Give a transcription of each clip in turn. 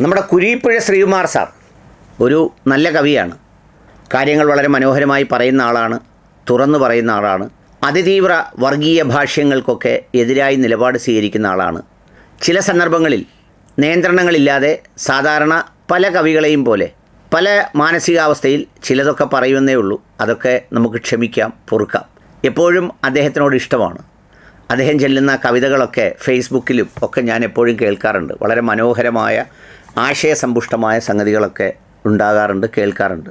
നമ്മുടെ കുരീപ്പുഴ ശ്രീകുമാർ സാർ ഒരു നല്ല കവിയാണ്. കാര്യങ്ങൾ വളരെ മനോഹരമായി പറയുന്ന ആളാണ് തുറന്നു പറയുന്ന ആളാണ് അതിതീവ്ര വർഗീയ ഭാഷ്യങ്ങൾക്കൊക്കെ എതിരായി നിലപാട് സ്വീകരിക്കുന്ന ആളാണ്. ചില സന്ദർഭങ്ങളിൽ നിയന്ത്രണങ്ങളില്ലാതെ സാധാരണ പല കവികളെയും പോലെ പല മാനസികാവസ്ഥയിൽ ചിലതൊക്കെ പറയുന്നേ ഉള്ളൂ. അതൊക്കെ നമുക്ക് ക്ഷമിക്കാം പൊറുക്കാം. എപ്പോഴും അദ്ദേഹത്തിനോട് ഇഷ്ടമാണ്. അദ്ദേഹം ചെല്ലുന്ന കവിതകളൊക്കെ ഫേസ്ബുക്കിലും ഒക്കെ ഞാൻ എപ്പോഴും കേൾക്കാറുണ്ട്. വളരെ മനോഹരമായ ആശയസമ്പുഷ്ടമായ സംഗതികളൊക്കെ ഉണ്ടാകാറുണ്ട് കേൾക്കാറുണ്ട്.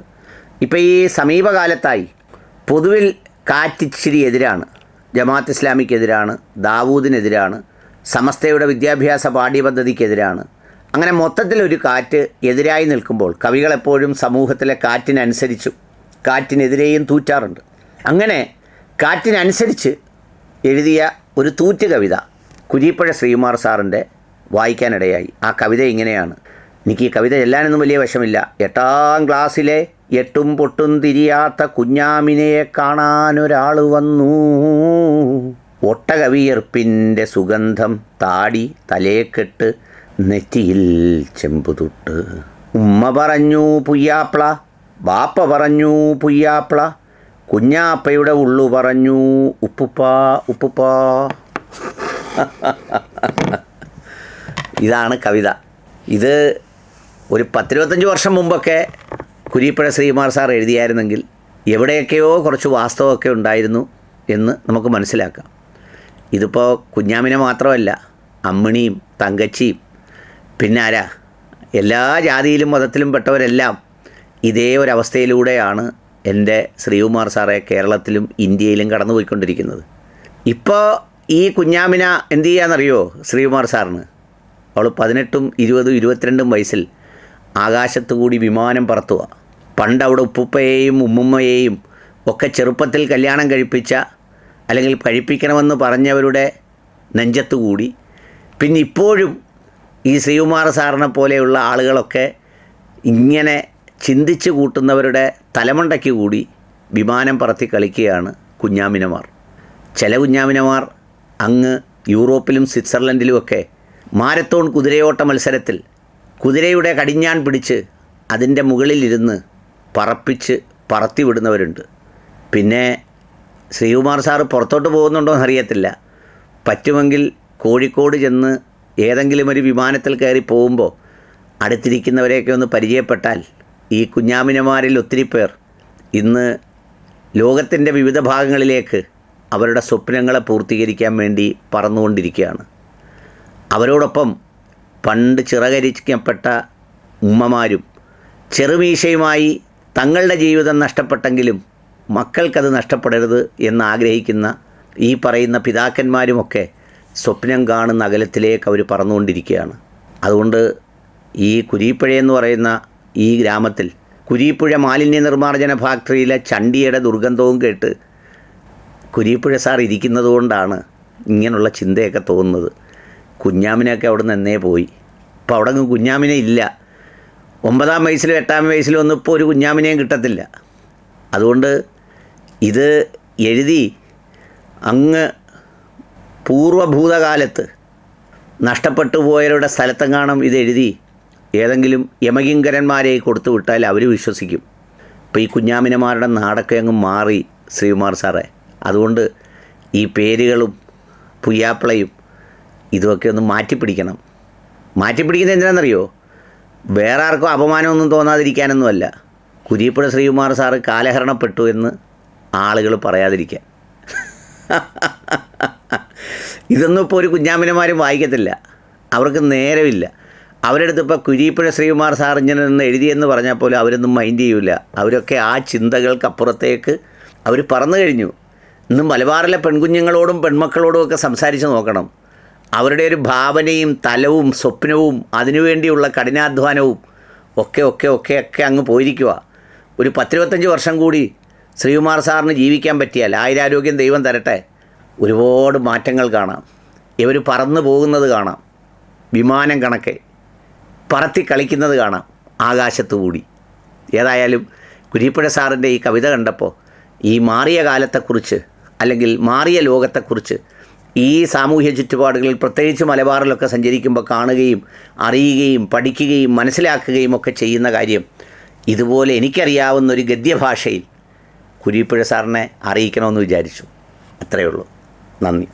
ഇപ്പോൾ ഈ സമീപകാലത്തായി പൊതുവിൽ കാറ്റിച്ചിരി എതിരാണ് ജമാഅത്ത് ഇസ്ലാമിക്കെതിരാണ് ദാവൂദിനെതിരാണ് സമസ്തയുടെ വിദ്യാഭ്യാസ പാഠ്യപദ്ധതിക്കെതിരാണ്. അങ്ങനെ മൊത്തത്തിലൊരു കാറ്റ് എതിരായി നിൽക്കുമ്പോൾ കവികളെപ്പോഴും സമൂഹത്തിലെ കാറ്റിനനുസരിച്ചും കാറ്റിനെതിരെയും തൂറ്റാറുണ്ട്. അങ്ങനെ കാറ്റിനനുസരിച്ച് എഴുതിയ ഒരു തൂറ്റ് കവിത കുരീപ്പഴ ശ്രീകുമാർ സാറിന്റെ വായിക്കാനിടയായി. ആ കവിത ഇങ്ങനെയാണ്. എനിക്ക് ഈ കവിത ചെല്ലാനൊന്നും വലിയ വശമില്ല എട്ടാം ക്ലാസ്സിലെ എട്ടും പൊട്ടും തിരിയാത്ത കുഞ്ഞാമിനെയെ കാണാനൊരാൾ വന്നു. ഒട്ടകവിയർപ്പിന്റെ സുഗന്ധം താടി തലേക്കെട്ട് നെറ്റിയിൽ ചെമ്പുതൊട്ട് ഉമ്മ പറഞ്ഞു പുയ്യാപ്ള ബാപ്പ പറഞ്ഞു പുയ്യാപ്ല. കുഞ്ഞാപ്പയുടെ ഉള്ളു പറഞ്ഞു. ഉപ്പുപ്പാ ഉപ്പുപ്പാ. ഇതാണ് കവിത. ഇത് ഒരു പത്തിരുപത്തഞ്ച് വർഷം മുമ്പൊക്കെ കുരിപ്പുഴ ശ്രീകുമാർ സാർ എഴുതിയായിരുന്നെങ്കിൽ എവിടെയൊക്കെയോ കുറച്ച് വാസ്തവമൊക്കെ ഉണ്ടായിരുന്നു എന്ന് നമുക്ക് മനസ്സിലാക്കാം. ഇതിപ്പോൾ കുഞ്ഞാമിനെ മാത്രമല്ല അമ്മിണിയും തങ്കച്ചിയും പിന്നെ ആരാ? എല്ലാ ജാതിയിലും മതത്തിലും പെട്ടവരെല്ലാം ഇതേ ഒരവസ്ഥയിലൂടെയാണ് എന്റെ ശ്രീകുമാർ സാറെ കേരളത്തിലും ഇന്ത്യയിലും കടന്നുപോയിക്കൊണ്ടിരിക്കുന്നത്. ഇപ്പോൾ ഈ കുഞ്ഞാമിന എന്ത് ചെയ്യാന്നറിയോ ശ്രീകുമാർ സാറിന്? അവൾ പതിനെട്ടും ഇരുപതും ഇരുപത്തിരണ്ടും വയസ്സിൽ ആകാശത്തു കൂടി വിമാനം പറത്തുക. പണ്ട് അവിടെ ഉപ്പുപ്പയെയും ഉമ്മുമ്മയെയും ഒക്കെ ചെറുപ്പത്തിൽ കല്യാണം കഴിപ്പിച്ച അല്ലെങ്കിൽ കഴിപ്പിക്കണമെന്ന് പറഞ്ഞവരുടെ നെഞ്ചത്തു കൂടി. പിന്നെ ഇപ്പോഴും ഈ ശ്രീകുമാർ സാറിനെ പോലെയുള്ള ആളുകളൊക്കെ ഇങ്ങനെ ചിന്തിച്ച് കൂട്ടുന്നവരുടെ തലമണ്ടയ്ക്ക് കൂടി വിമാനം പറത്തി കളിക്കുകയാണ് കുഞ്ഞാമിനമാർ. ചില കുഞ്ഞാമിനമാർ അങ്ങ് യൂറോപ്പിലും സ്വിറ്റ്സർലൻഡിലുമൊക്കെ മാരത്തോൺ കുതിരയോട്ട മത്സരത്തിൽ കുതിരയുടെ കടിഞ്ഞാൻ പിടിച്ച് അതിന്റെ മുകളിലിരുന്ന് പറപ്പിച്ച് പറത്തി വിടുന്നവരുണ്ട്. പിന്നെ ശ്രീകുമാർ സാറ് പുറത്തോട്ട് പോകുന്നുണ്ടോ എന്നറിയത്തില്ല. പറ്റുമെങ്കിൽ കോഴിക്കോട് ചെന്ന് ഏതെങ്കിലും ഒരു വിമാനത്തിൽ കയറി പോകുമ്പോൾ അടുത്തിരിക്കുന്നവരെയൊക്കെ ഒന്ന് പരിചയപ്പെട്ടാൽ ഈ കുഞ്ഞാമിനമാരിൽ ഒത്തിരി പേർ ഇന്ന് ലോകത്തിന്റെ വിവിധ ഭാഗങ്ങളിലേക്ക് അവരുടെ സ്വപ്നങ്ങളെ പൂർത്തീകരിക്കാൻ വേണ്ടി പറന്നുകൊണ്ടിരിക്കുകയാണ്. അവരോടൊപ്പം പണ്ട് ചിറകരിക്കപ്പെട്ട ഉമ്മമാരും ചെറുമീശയുമായി തങ്ങളുടെ ജീവിതം നഷ്ടപ്പെട്ടെങ്കിലും മക്കൾക്കത് നഷ്ടപ്പെടരുത് എന്ന് ആഗ്രഹിക്കുന്ന ഈ പറയുന്ന പിതാക്കന്മാരുമൊക്കെ സ്വപ്നം കാണുന്ന അകലത്തിലേക്ക് അവർ പറന്നുകൊണ്ടിരിക്കുകയാണ്. അതുകൊണ്ട് ഈ കുരീപ്പഴയെന്ന് പറയുന്ന ഈ ഗ്രാമത്തിൽ കുരീപ്പുഴ മാലിന്യ നിർമ്മാർജന ഫാക്ടറിയിലെ ചണ്ടിയുടെ ദുർഗന്ധവും കേട്ട് കുരീപ്പുഴ സാർ ഇരിക്കുന്നത് കൊണ്ടാണ് ഇങ്ങനെയുള്ള ചിന്തയൊക്കെ തോന്നുന്നത്. കുഞ്ഞാമിനെയൊക്കെ അവിടെ നിന്നേ പോയി. ഇപ്പോൾ അവിടെ കുഞ്ഞാമിനെ ഇല്ല. ഒമ്പതാം വയസ്സിലും എട്ടാം വയസ്സിലും ഒന്നും ഇപ്പോൾ ഒരു കുഞ്ഞാമിനെയും കിട്ടത്തില്ല. അതുകൊണ്ട് ഇത് എഴുതി അങ്ങ് പൂർവഭൂതകാലത്ത് നഷ്ടപ്പെട്ടു പോയവരുടെ സ്ഥലത്തെങ്ങാണം ഇത് എഴുതി ഏതെങ്കിലും യമകിങ്കരന്മാരെ കൊടുത്തു വിട്ടാൽ അവർ വിശ്വസിക്കും. ഇപ്പോൾ ഈ കുഞ്ഞാമിനമാരുടെ നാടൊക്കെ അങ്ങ് മാറി ശ്രീകുമാർ സാറെ. അതുകൊണ്ട് ഈ പേരുകളും പുയ്യാപ്പിളയും ഇതുമൊക്കെ ഒന്ന് മാറ്റിപ്പിടിക്കണം. മാറ്റിപ്പിടിക്കുന്നത് എന്തിനാണെന്നറിയോ? വേറെ ആർക്കും അപമാനമൊന്നും തോന്നാതിരിക്കാനൊന്നുമല്ല. കുരിയപ്പുഴ ശ്രീകുമാർ സാറ് കാലഹരണപ്പെട്ടു എന്ന് ആളുകൾ പറയാതിരിക്കാൻ. ഇതൊന്നും ഇപ്പോൾ ഒരു കുഞ്ഞാമിനമാരും വായിക്കത്തില്ല. അവർക്ക് നേരമില്ല. അവരുടെ അടുത്ത് ഇപ്പോൾ കുരിയപ്പുഴ ശ്രീകുമാർ സാർ ഇങ്ങനെ നിന്ന് എഴുതിയെന്ന് പറഞ്ഞാൽ പോലും അവരൊന്നും മൈൻഡ് ചെയ്യൂല. അവരൊക്കെ ആ ചിന്തകൾക്കപ്പുറത്തേക്ക് അവർ പറന്നു കഴിഞ്ഞു. ഇന്ന് മലബാറിലെ പെൺകുഞ്ഞുങ്ങളോടും പെൺമക്കളോടും ഒക്കെ സംസാരിച്ച് നോക്കണം. അവരുടെ ഒരു ഭാവനയും തലവും സ്വപ്നവും അതിനുവേണ്ടിയുള്ള കഠിനാധ്വാനവും ഒക്കെ ഒക്കെ ഒക്കെ ഒക്കെ അങ്ങ് പോയിരിക്കുക ഒരു പത്തിരുപത്തഞ്ച് വർഷം കൂടി ശ്രീകുമാർ സാറിന് ജീവിക്കാൻ പറ്റിയാൽ ആയുരാരോഗ്യം ദൈവം തരട്ടെ. ഒരുപാട് മാറ്റങ്ങൾ കാണാം. ഇവർ പറന്നു പോകുന്നത് കാണാം. വിമാനം കണക്കെ. പറത്തി കളിക്കുന്നത് കാണാം ആകാശത്തു കൂടി ഏതായാലും കുരിപ്പുഴ സാറിന്റെ ഈ കവിത കണ്ടപ്പോൾ ഈ മാറിയ കാലത്തെക്കുറിച്ച് അല്ലെങ്കിൽ മാറിയ ലോകത്തെക്കുറിച്ച് ഈ സാമൂഹ്യ ചുറ്റുപാടുകളിൽ പ്രത്യേകിച്ച് മലബാറിലൊക്കെ സഞ്ചരിക്കുമ്പോൾ കാണുകയും അറിയുകയും പഠിക്കുകയും മനസ്സിലാക്കുകയും ഒക്കെ ചെയ്യുന്ന കാര്യം ഇതുപോലെ എനിക്കറിയാവുന്ന ഒരു ഗദ്യഭാഷയിൽ കുരിപ്പുഴ സാറിനെ അറിയിക്കണമെന്ന് വിചാരിച്ചു. അത്രയേ ഉള്ളൂ. നന്ദി.